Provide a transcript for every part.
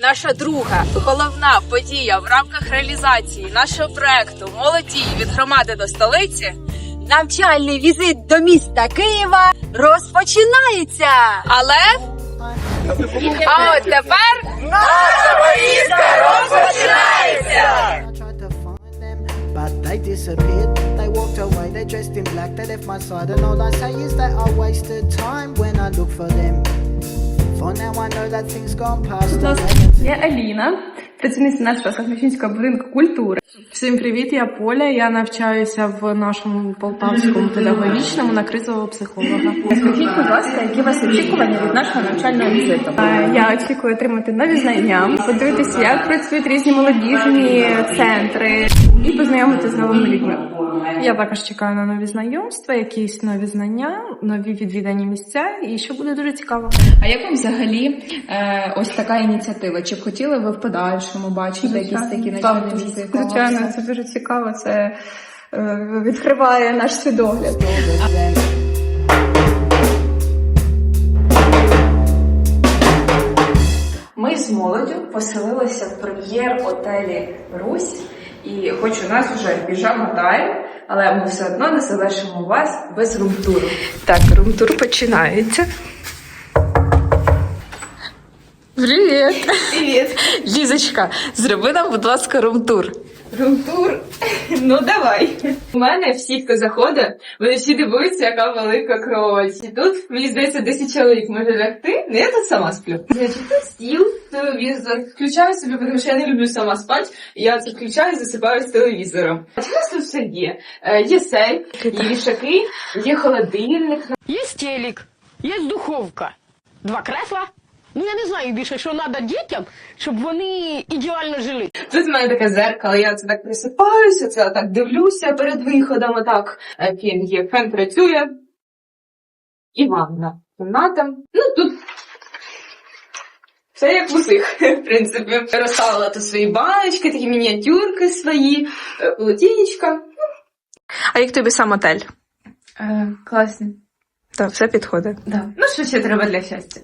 Наша друга головна подія в рамках реалізації нашого проекту Молоді від громади до столиці. Навчальний візит до міста Києва розпочинається. Але а от тепер to find them, but they disappeared. They walked away, they dressed in black, they left my side. And all I say is that I wasted time when I look for them. Я Аліна, працівниця нашого Сахновщинського будинку культури. Всім привіт, я Поля. Я навчаюся в нашому полтавському педагогічному на кризового психолога. Скажіть, будь ласка, які у вас очікування від нашого навчального візиту? Я очікую отримати нові знання, подивитися, як працюють різні молодіжні центри і познайомитися з новими людьми. Я також чекаю на нові знайомства, якісь нові знання, нові відвідані місця, і що буде дуже цікаво. А як вам взагалі е, ось така ініціатива? Чи б хотіли ви в подальшому бачити якісь такі навчальні візи? Звичайно, це дуже цікаво. Це е, відкриває наш свідогляд. Ми з молоддю поселилися в прем'єр-отелі Русь, і хоч у нас вже піжама тайм, але ми все одно не залишимо вас без румтуру. так, румтур починається. Привіт! Привіт! Лізочка, зроби нам, будь ласка, румтур. Румтур? Ну давай. У мене всі, хто заходить, вони всі дивуються, яка велика кровать. І тут, мені здається, 10 чоловік може лягти. Ну я тут сама сплю. Значить, тут стіл, телевізор. Включаю собі, тому що я не люблю сама спати. Я це включаю і засипаю з телевізором. А у нас тут все є. Е, Є сейф, є вішаки, є холодильник. Есть телек, есть духовка, два кресла. Ну я не знаю більше, що треба дітям, щоб вони ідеально жили. Тут в мене таке зеркало, я це так присипаюся, це так дивлюся перед виходом, отак. Е, Фін є, фен працює. І ванна. Кімната. Ну тут все як в усіх, в принципі. Розставила тут свої баночки, такі мініатюрки свої, е, полотенечка. А як тобі сам отель? Е, класні. Так, все підходить. Да. Ну, що ще треба для щастя?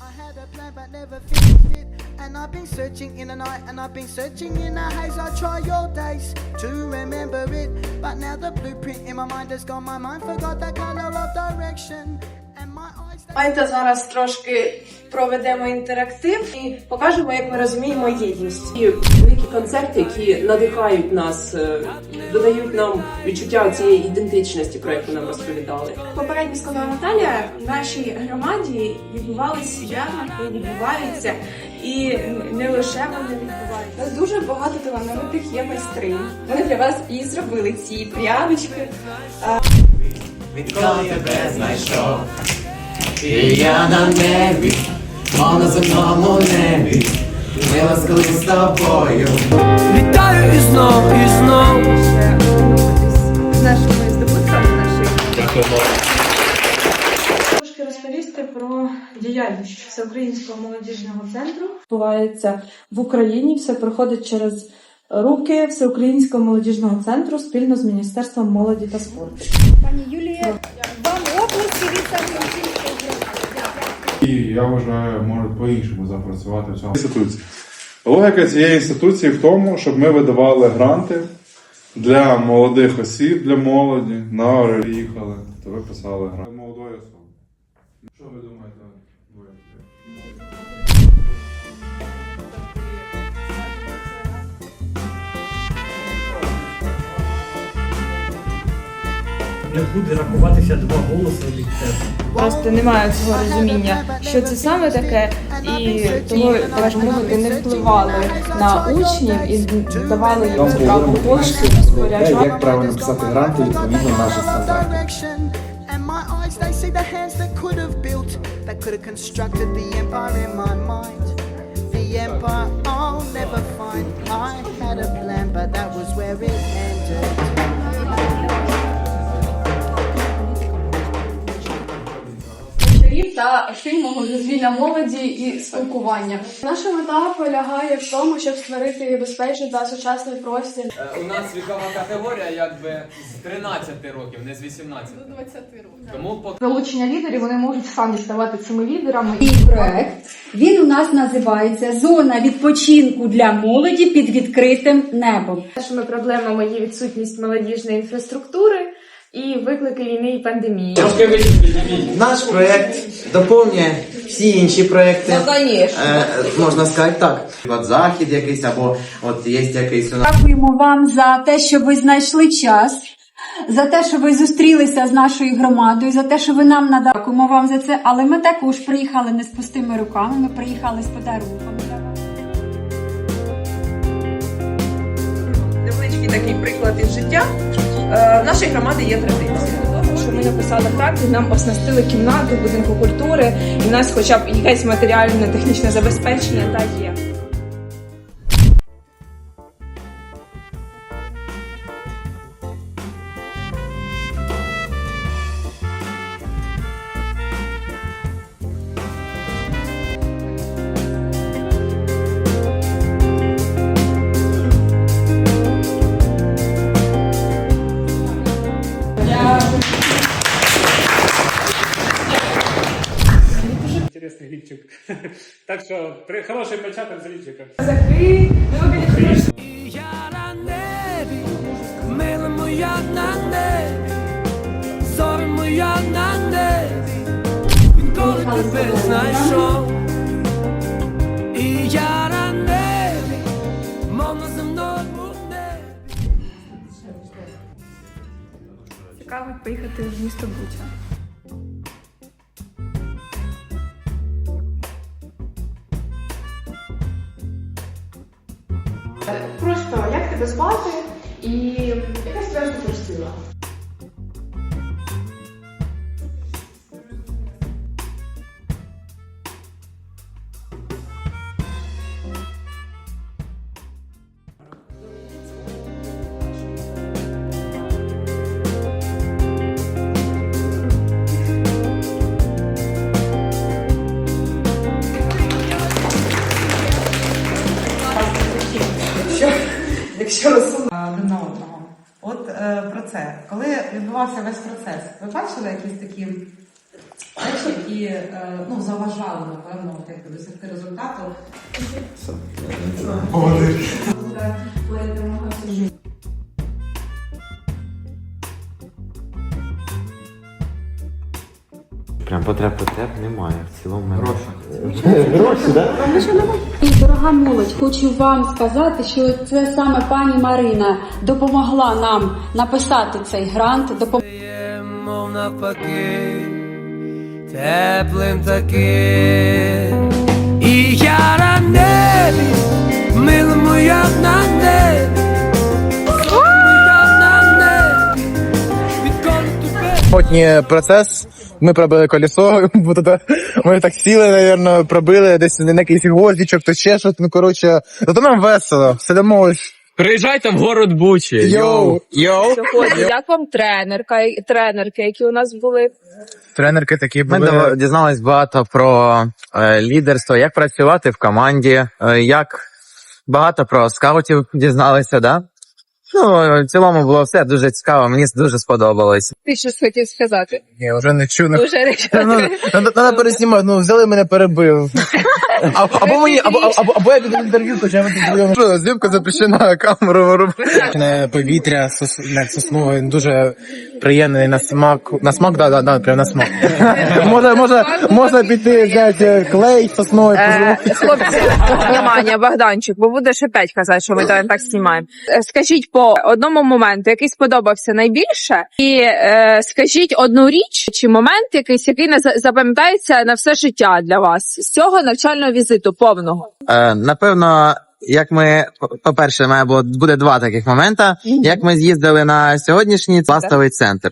I had a plan but never finished it. And I've been searching in the night and I've been searching in the haze. I try your days to remember it. But now the blueprint in my mind has gone. My mind forgot the color of direction. And my eyes. they- Давайте зараз трошки проведемо інтерактив і покажемо, як ми розуміємо єдність. І великі концерти, які надихають нас, е, додають нам відчуття цієї ідентичності, про яку нам розповідали. Попередньо сказала Наталія, в нашій громаді відбувалися ярмарки, відбуваються, і не лише вони відбуваються. У нас дуже багато талановитих є майстринь. Вони для вас і зробили ці прянички. Відколи тебе знайшов, і я на небі, мов на земному небі, ми ласкали з тобою. Вітаю і знов, і знов. З нашими здобутками, нашої Трошки розповісти про діяльність Всеукраїнського молодіжного центру. Відбувається в Україні. Все проходить через руки Всеукраїнського молодіжного центру спільно з Міністерством молоді та спорту. Пані Юлія, вам області, І я вважаю, можуть по-іншому запрацювати в цьому інституції. Логіка цієї інституції в тому, щоб ми видавали гранти для молодих осіб, для молоді. На приїхали, то ви писали гранти. Молодої особи. Що ви думаєте? Не буде рахуватися два голоси від тебе. Просто немає цього розуміння, що це саме таке, і тому ми не впливали на учнів і давали їм цікаву кошти споряджати. Як правильно писати гранти відповідно наших стандартів. And my eyes, they see the hands that could have built, that could have constructed the empire in my mind. The empire I'll never find. I had a plan, but that was where it ended. Та активного дозвілля молоді і спілкування. Наша мета полягає в тому, щоб створити безпечний та сучасний простір. У нас вікова категорія якби з 13 років, не з 18. До 20 років. Тому поки Залучення лідерів вони можуть самі ставати цими лідерами. Мій проект він у нас називається Зона відпочинку для молоді під відкритим небом. Нашими проблемами є відсутність молодіжної інфраструктури і виклики війни і пандемії. Наш проект доповнює всі інші проекти. Е, можна сказати так. От захід якийсь або от є якийсь у нас. Дякуємо вам за те, що ви знайшли час, за те, що ви зустрілися з нашою громадою, за те, що ви нам надали. Дякуємо вам за це. Але ми також приїхали не з пустими руками. Ми приїхали з подарунками для вас. Невеличкий такий приклад із життя. Е, В нашій громаді є традиція. Що ми написали і нам оснастили кімнату будинку культури, і в нас хоча б якесь матеріальне технічне забезпечення та є. Так что при- хороший початок з лифчика. я на небі, відколи тебе знайшов. І. Цікаво поїхати в місто Буча. Просто як тебе звати і яка тебе суперсила? Це. Коли відбувався весь процес, ви бачили якісь такі речі, які е, ну, заважали, напевно, як досягти результату? Потреб потреб немає. В цілому гроші. І, дорога молодь, хочу вам сказати, що це саме пані Марина допомогла нам написати цей грант. допом- мов навпаки, теплим таким. І я на небі, мила моя на небі, Потні процес. Ми пробили колесо, бо туди ми так сіли, мабуть, пробили десь на якийсь гвоздичок, то ще щось. Ну коротше, зато нам весело. Сидимо ось. Приїжджайте в город Бучі. Йоу, йоу. Сьогодні як вам тренерка, тренерки, які у нас були? Тренерки такі були. Ми дізналися багато про е, лідерство, як працювати в команді, е, як багато про скаутів дізналися, да? Ну, в цілому було все дуже цікаво, мені дуже сподобалось. Ти щось хотів сказати? Я вже не чую. Дуже Ну, Треба треба переснімати, ну взяли мене перебив. А- Або мені, або, або, або я піду в інтерв'ю, хоча ми тут Що, Зйомка запрещена, камеру Повітря сос- не, соснове, дуже приємний на смак. На смак, да, да, да, прям на смак. Можна, можна, можна піти взяти клей сосновий, Е, Хлопці, внимання, Богданчик, бо будеш опять казати, що ми то так знімаємо. Е, Скажіть по одному моменту, який сподобався найбільше, і е, скажіть одну річ чи момент якийсь, який не за- запам'ятається на все життя для вас з цього навчального візиту повного. Е, напевно, як ми, по- по-перше, має було буде два таких моменти. Як ми з'їздили на сьогоднішній пластовий центр.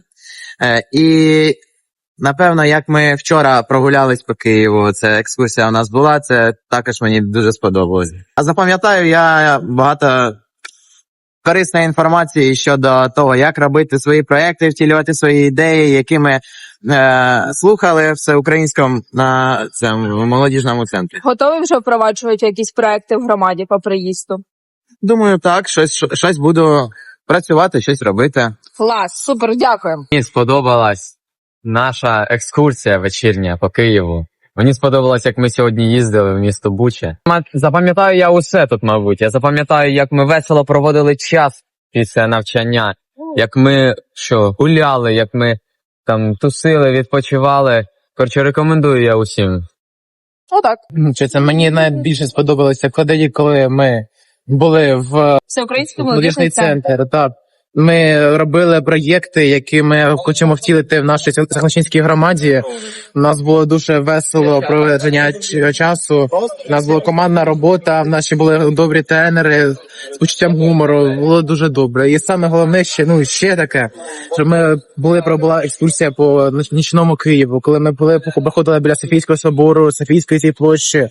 Е, і Напевно, як ми вчора прогулялись по Києву, це екскурсія у нас була, це також мені дуже сподобалось. А запам'ятаю я багато корисної інформації щодо того, як робити свої проекти, втілювати свої ідеї, які ми е, слухали всеукраїнському на цьому молодіжному центрі. Готові вже впроваджувати якісь проекти в громаді по приїзду? Думаю, так, щось, щось буду працювати, щось робити. Клас, супер, дякую. Мені сподобалась наша екскурсія вечірня по Києву. Мені сподобалось, як ми сьогодні їздили в місто Буча. Запам'ятаю я усе тут, мабуть. Я запам'ятаю, як ми весело проводили час після навчання, як ми що, гуляли, як ми там тусили, відпочивали. Коротше, рекомендую я усім. Отак. Чи це мені найбільше сподобалося, коли, коли ми були в центр. центр. Так. Ми робили проєкти, які ми хочемо втілити в нашій Захолочинській громаді. У нас було дуже весело проведення часу. У нас була командна робота, в ще були добрі тренери з почуттям гумору. Було дуже добре. І саме головне ще ну ще таке, що ми були пробула екскурсія по нічному Києву, коли ми були проходили біля Софійського собору, Софійської цієї площі.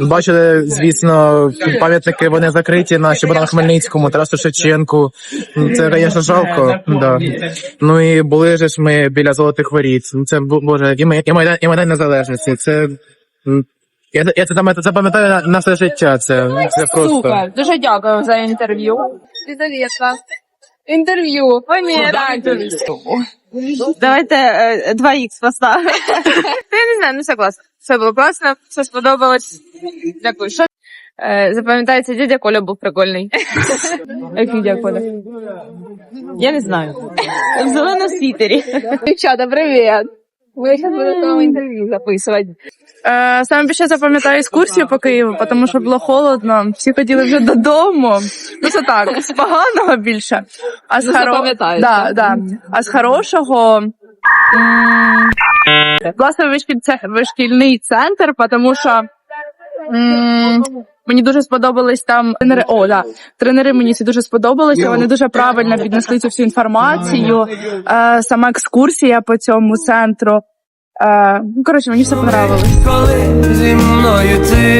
Бачили, звісно, пам'ятники вони закриті наші Богдану Хмельницькому, Тарасу Шевченку. Це, звісно, жалко. Да. Ну і були ж ми біля золотих воріт. Ну, Це боже, і ми і майдан, і майдан незалежності. Це я, я це запам'ятаю- запам'ятаю на, на все життя. Це, це просто. Супер, дуже дякую за інтерв'ю. Лізавета. Інтерв'ю. Давайте 2х поставимо. Я не знаю, ну все класно. Все було класно, все сподобалось. Дякую. Що? Е, запам'ятається, дядя Коля був прикольний. Який дядя Коля? Я не знаю. В зеленому світері. Дівчата, привіт. Ми зараз будемо інтерв'ю записувати. Е, саме більше запам'ятаю екскурсію по Києву, тому що було холодно, всі хотіли вже додому. Ну це так, з поганого більше. А з, Ну, хоро... да, да. а з хорошого. м, Власне, вишкіль- це вишкільний центр, тому що м, мені дуже сподобались там тренери. О, да. Тренери мені це дуже сподобалося. Вони дуже правильно піднесли цю всю інформацію. Е, сама екскурсія по цьому центру. Е, ну, коротше, мені все понравилось. коли зі мною ти